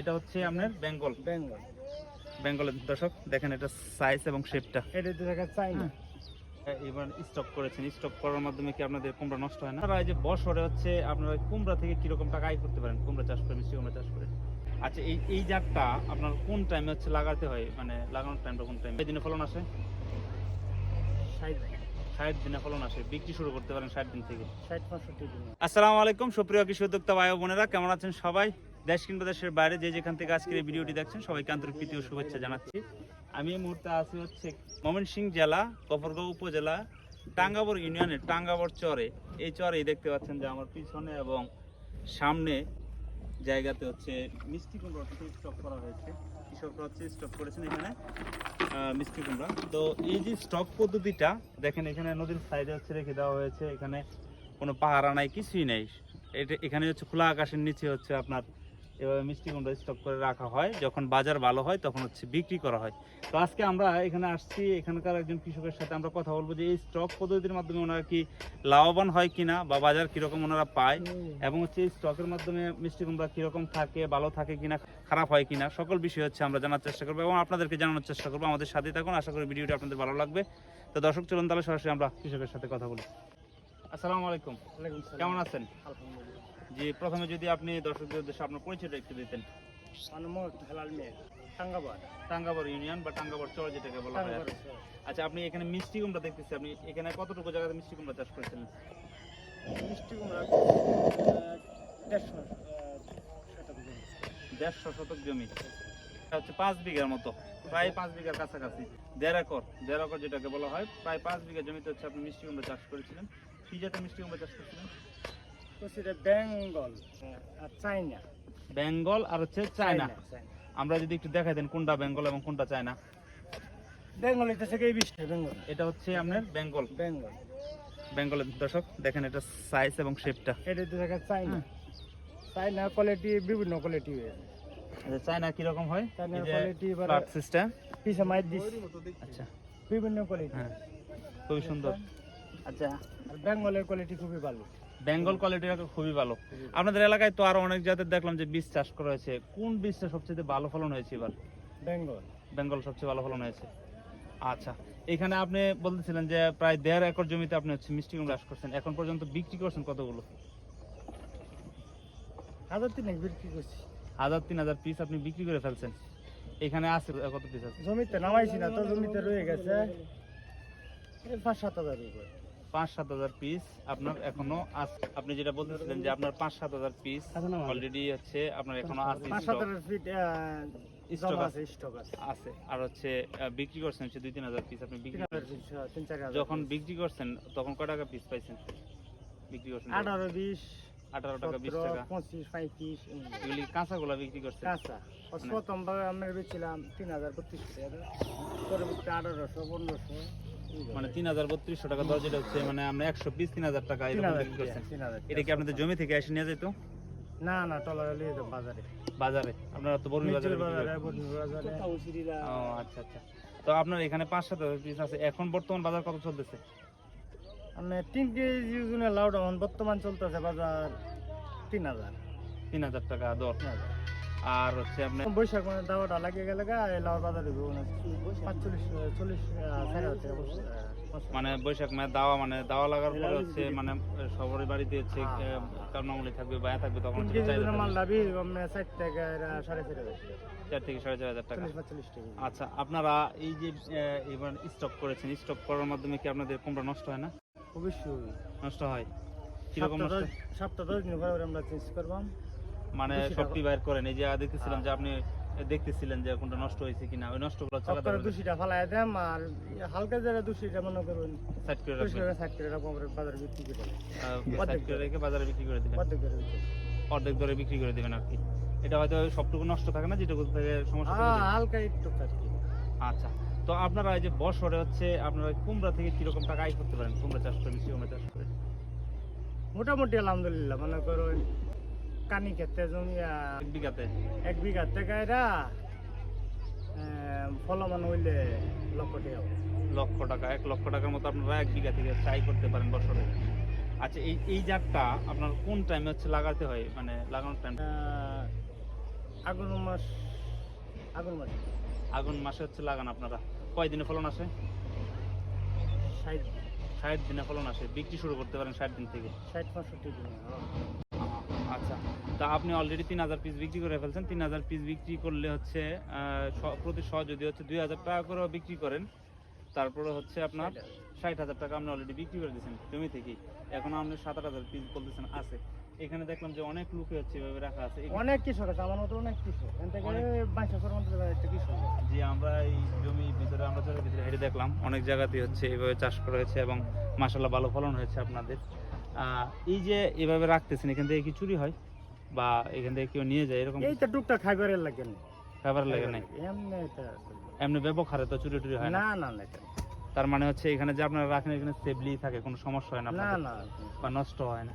এটা হচ্ছে আপনার বেঙ্গল। বেঙ্গল। বেঙ্গলের দর্শক দেখেন এটা সাইজ এবং শেপটা এটা তো দেখা চাই না। এবার স্টক করেছেন। স্টক করার মাধ্যমে কি আপনাদের কুমড়া নষ্ট হয় না? আর এই যে বছরে হচ্ছে আপনারা কুমড়া থেকে কীরকম টাকা আয় করতে পারেন? কুমড়া চাষ করে মিষ্টি কুমড়া চাষ করে। আচ্ছা এই এই জাতটা আপনার কোন টাইমে হচ্ছে লাগাতে হয়? মানে লাগানোর টাইমটা কোন টাইমে দিনে ফলন আসে? ষাট ষাট দিনে ফলন আসে বিক্রি শুরু করতে পারেন ষাট দিন থেকে। ষাট পঁয়ষট্টি দিন। আসসালামু আলাইকুম সুপ্রিয় কৃষি উদ্যোক্তা ভাই বোনেরা কেমন আছেন সবাই? দেশ কিংবা দেশের বাইরে যে যেখান থেকে আজকের এই ভিডিওটি দেখছেন সবাইকে আন্তরিক প্রীতি ও শুভেচ্ছা জানাচ্ছি। আমি এই মুহূর্তে আছি হচ্ছে ময়মনসিংহ জেলা গফরগাঁও উপজেলা টাঙ্গাবর ইউনিয়নের টাঙ্গাবর চরে। এই চরেই দেখতে পাচ্ছেন যে আমার পিছনে এবং সামনে জায়গাতে হচ্ছে মিষ্টি কুমড়া স্টক করা হয়েছে। কৃষকরা হচ্ছে স্টক করেছেন এখানে। মিষ্টি কুমড়া তো এই যে স্টক পদ্ধতিটা, দেখেন এখানে নদীর সাইডে হচ্ছে রেখে দেওয়া হয়েছে, এখানে কোনো পাহারা নাই, কিছুই নেই। এটা এখানে হচ্ছে খোলা আকাশের নিচে হচ্ছে আপনার এভাবে মিষ্টি কুমড়া স্টক করে রাখা হয়। যখন বাজার ভালো হয় তখন হচ্ছে বিক্রি করা হয়। তো আজকে আমরা এখানে আসছি এখানকার একজন কৃষকের সাথে আমরা কথা বলব যে এই স্টক পদ্ধতির মাধ্যমে ওনারা কি লাভবান হয় কিনা বা বাজার কীরকম ওনারা পায় এবং হচ্ছে এই স্টকের মাধ্যমে মিষ্টি কুমড়া কীরকম থাকে ভালো থাকে কিনা খারাপ হয় কিনা সকল বিষয় হচ্ছে আমরা জানার চেষ্টা করব এবং আপনাদেরকে জানানোর চেষ্টা করব। আমাদের সাথে থাকুন আশা করি ভিডিওটি আপনাদের ভালো লাগবে। তো দর্শক চলুন তাহলে সরাসরি আমরা কৃষকের সাথে কথা বলি। আসসালামু আলাইকুম। কেমন আছেন? আলহামদুলিল্লাহ। জি প্রথমে যদি আপনি দর্শকদের উদ্দেশ্যে আপনার পরিচয়টা একটু দিতেন। টাঙ্গাবর ইউনিয়ন বা টাঙ্গাবর চর যেটাকে বলা হয়। আচ্ছা আপনি এখানে মিষ্টি কুমড়া দেখতেছি। আপনি এখানে কতটুকু জায়গাতে মিষ্টি কুমড়া চাষ করেছিলেন মিষ্টি কুমড়া দেড়শো শতক জমি। এটা হচ্ছে পাঁচ বিঘার মতো প্রায় পাঁচ বিঘার কাছাকাছি। দেড় একর দেড় একর যেটাকে বলা হয় প্রায় পাঁচ বিঘা জমিতে হচ্ছে আপনি মিষ্টি কুমড়া চাষ করেছিলেন। কি জাতের মিষ্টি কুমড়া চাষ করেছিলেন? তো সেটা বেঙ্গল আর চাইনা। বেঙ্গল আর হচ্ছে চায়না। আমরা যদি একটু দেখাই দেন কোনটা বেঙ্গল এবং কোনটা চায়না। বেঙ্গল হইতেছে কি এই বৃষ্টি বেঙ্গল। এটা হচ্ছে আপনার বেঙ্গল। বেঙ্গল। বেঙ্গলের দর্শক দেখেন এটা সাইজ এবং শেপটা এটা তো দেখা চাইনা চাইনা কোয়ালিটি বিভিন্ন কোয়ালিটি হয়েছে আচ্ছা চায়না কীরকম হয়? যে কোয়ালিটি এবার সিস্টেম পিসে মাইর দিস আচ্ছা। বিভিন্ন কোয়ালিটি হ্যাঁ খুবই সুন্দর। আচ্ছা আর বেঙ্গলের কোয়ালিটি খুবই ভালো। বেঙ্গল কোয়ালিটির খুবই ভালো। আপনাদের এলাকায় তো আরও অনেক জাতের দেখলাম যে বীজ চাষ করা হয়েছে। কোন বীজটা সবচেয়ে ভালো ফলন হয়েছে এবার? বেঙ্গল। বেঙ্গল সবচেয়ে ভালো ফলন হয়েছে। আচ্ছা এখানে আপনি বলতেছিলেন যে প্রায় দেড় একর জমিতে আপনি হচ্ছে মিষ্টি কুমড়া চাষ করছেন। এখন পর্যন্ত বিক্রি করছেন কতগুলো? হাজার তিনেক বিক্রি করছি। হাজার তিন হাজার পিস আপনি বিক্রি করে ফেলছেন। এখানে আছে কত পিস আছে? জমিতে নামাইছি না তো জমিতে রয়ে গেছে পাঁচ সাত হাজার পাঁচ সাত হাজার পিস আপনার এখনও আছে। আপনি যেটা বলতেছিলেন যে আপনার পাঁচ সাত হাজার পিস? অলরেডি হচ্ছে আপনার এখনও আছে আর হচ্ছে বিক্রি করছেন হচ্ছে দুই তিন হাজার পিস আপনি বিক্রি যখন বিক্রি করছেন তখন টাকা পিস পাইছেন? বিক্রি করছেন আঠারো বিশ আঠারো টাকা বিশ টাকা। পঁচিশ পঁয়ত্রিশ। এগুলি কাঁচাগুলা বিক্রি করছেন? কাঁচা। মানে- আমরা বেছিলাম তিন হাজার বত্রিশশো টাকা পরবর্তী আঠারোশো পনেরোশো। মানে তিন হাজার বত্রিশশো টাকা দর যেটা হচ্ছে মানে আমরা একশো পিস তিন হাজার টাকা এরকম বিক্রি করছেন এটা কি আপনাদের জমি থেকে এসে নিয়ে যেত না না টলার বাজারে। বাজারে? আপনারা তো বরুণ বাজারে ও আচ্ছা আচ্ছা। তো আপনার এখানে পাঁচ সাত পিস আছে। এখন বর্তমান বাজার কত চলতেছে? মানে তিন কেজি ওজনের লাউ বর্তমান চলতেছে বাজার তিন হাজার। তিন হাজার টাকা দর। তিন হাজার। আর হচ্ছে আপনার বৈশাখ মানে দাওয়াটা লাগিয়ে গেলে লাউর বাজারে পাঁচচল্লিশ চল্লিশ ষাট টাকা বসে, আহ, মানে বৈশাখ মাসে দাওয়া মানে দাওয়া লাগার পরে হচ্ছে মানে সবারই বাড়িতে হচ্ছে। কারণামূলি থাকবে বায়া থাকবে তখন মাল। লাভি মানে টাকা এরা সাড়ে চার। চার থেকে সাড়ে চার হাজার টাকা চল্লিশ টাকা আচ্ছা আপনারা এই যে এবার স্টক করেছেন স্টক করার মাধ্যমে কি আপনাদের কুমড়া নষ্ট হয় না অবশ্যই নষ্ট হয় কীরকম নষ্ট? সপ্তাহ দশ দিন পরে আমরা চেঞ্জ করবাম মানে সবটি বাইর করেন। এই যে দেখতেছিলাম হ্যাঁ। যে আপনি দেখতেছিলেন যে কোনটা নষ্ট হয়েছে কিনা। ওই নষ্টগুলো চালাতে সপ্তাহে দুশিটা ফালাই দেম আর হালকা যারা দুশিটা মনে করুন। সাইড করে রাখবেন। ষাট করে রাখব আমরা বাজারে বিক্রি করে দেবো। সাইড করে রেখে বাজারে বিক্রি করে দিবেন। অর্ধেক করে বিক্রি অর্ধেক দরে বিক্রি করে দিবেন আর কি। এটা হয়তো সবটুকু নষ্ট থাকে না যেটুকু থেকে সমস্যা হালকা একটু আর কি। আচ্ছা তো আপনারা এই যে বছরে হচ্ছে আপনারা কুমড়া থেকে কীরকম টাকা আয় করতে পারেন? কুমড়া চাষ করে মিষ্টি কুমড়া চাষ করে? মোটামুটি আলহামদুলিল্লাহ মনে করুন কানি ক্ষেত্রে জমি এক বিঘাতে? এক বিঘা থেকে ফলমান হইলে লক্ষ টাকা লক্ষ টাকা এক লক্ষ টাকার মতো আপনারা এক বিঘা থেকে চাই করতে পারেন বছরে। আচ্ছা এই এই জাতটা আপনার কোন টাইমে হচ্ছে লাগাতে হয়? মানে লাগানোর টাইম আগুন মাস আগুন মাস। আগুন মাসে হচ্ছে লাগান আপনারা। কয় দিনে ফলন আসে? ষাট ষাট দিনে ফলন আসে। বিক্রি শুরু করতে পারেন ষাট দিন থেকে। ষাট পঁয়ষট্টি দিন হ্যাঁ। তা আপনি অলরেডি তিন হাজার পিস বিক্রি করে ফেলছেন। তিন হাজার পিস বিক্রি করলে হচ্ছে প্রতি শ যদি হচ্ছে দুই হাজার টাকা করেও বিক্রি করেন তারপরে হচ্ছে আপনার ষাট হাজার। টাকা আপনি অলরেডি বিক্রি করে দিয়েছেন। জমি থেকে এখন আপনি সাত আট হাজার পিস বলতেছেন আছে। এখানে দেখলাম যে অনেক লোকে হচ্ছে এভাবে রাখা আছে। অনেক কৃষক আছে আমার মতো অনেক কৃষক এখান থেকে বাইশ বছর মতো কৃষক। যে আমরা এই জমি ভিতরে আমরা চোখের ভিতরে হেঁটে দেখলাম। অনেক জায়গাতেই হচ্ছে এভাবে চাষ করা হয়েছে এবং মাসাল্লাহ ভালো ফলন হয়েছে আপনাদের। আহ, এই যে এভাবে রাখতেছেন এখান থেকে কি চুরি হয়? বা এখান থেকে কেউ নিয়ে যায় এরকম এইটা টুকটাক খাইবারের লাগে না খাবার লাগে নাই? এমনি এটা। এমনি ব্যবহারে তো চুরি টুরি হয় না? না না না তার মানে হচ্ছে এখানে যে আপনারা রাখেন এখানে সেফলি থাকে কোনো সমস্যা হয় না না না বা নষ্ট হয় না?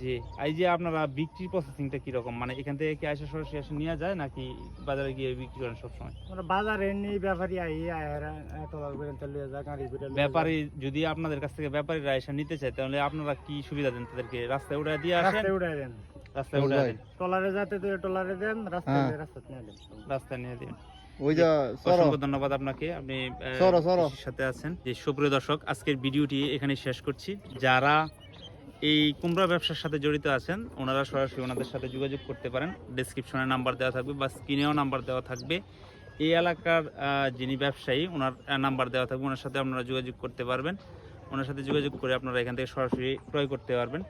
জি এই যে আপনারা বিক্রির প্রসেসিংটা কীরকম? মানে এখান থেকে কি আসে সরাসরি এসে নিয়ে যায় নাকি বাজারে গিয়ে বিক্রি করেন সবসময়? আমরা বাজারে নিয়ে ব্যাপারী আই ব্যাপারী যদি আপনাদের কাছ থেকে ব্যাপারীরা এসে নিতে চায় তাহলে আপনারা কি সুবিধা দেন তাদেরকে? রাস্তায় উঠে দিয়ে আসেন? রাস্তায় উড়াই দেন। রাস্তায় উঠে দেন টলারে যাতে তো টলারে দেন রাস্তায় হ্যাঁ। রাস্তায় নিয়ে দেন রাস্তায় নিয়ে দিন। ওই যে অসংখ্য ধন্যবাদ আপনাকে। আপনি আহ, সরো, সরো। কৃষির সাথে আছেন। যে সুপ্রিয় দর্শক আজকের ভিডিওটি এখানে শেষ করছি। যারা এই কুমড়া ব্যবসার সাথে জড়িত আছেন ওনারা সরাসরি ওনাদের সাথে যোগাযোগ করতে পারেন। ডেসক্রিপশনে নাম্বার দেওয়া থাকবে বা স্ক্রিনেও নাম্বার দেওয়া থাকবে। এই এলাকার আহ, যিনি ব্যবসায়ী ওনার নাম্বার দেওয়া থাকবে। ওনার সাথে আপনারা যোগাযোগ করতে পারবেন। ওনার সাথে যোগাযোগ করে আপনারা এখান থেকে সরাসরি ক্রয় করতে পারবেন।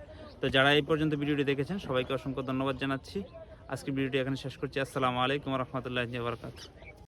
তো যারা এই পর্যন্ত ভিডিওটি দেখেছেন, সবাইকে অসংখ্য ধন্যবাদ জানাচ্ছি। আজকের ভিডিওটি এখানে শেষ করছি। আসসালামু আলাইকুম রহমতুল্লাহ বারকাত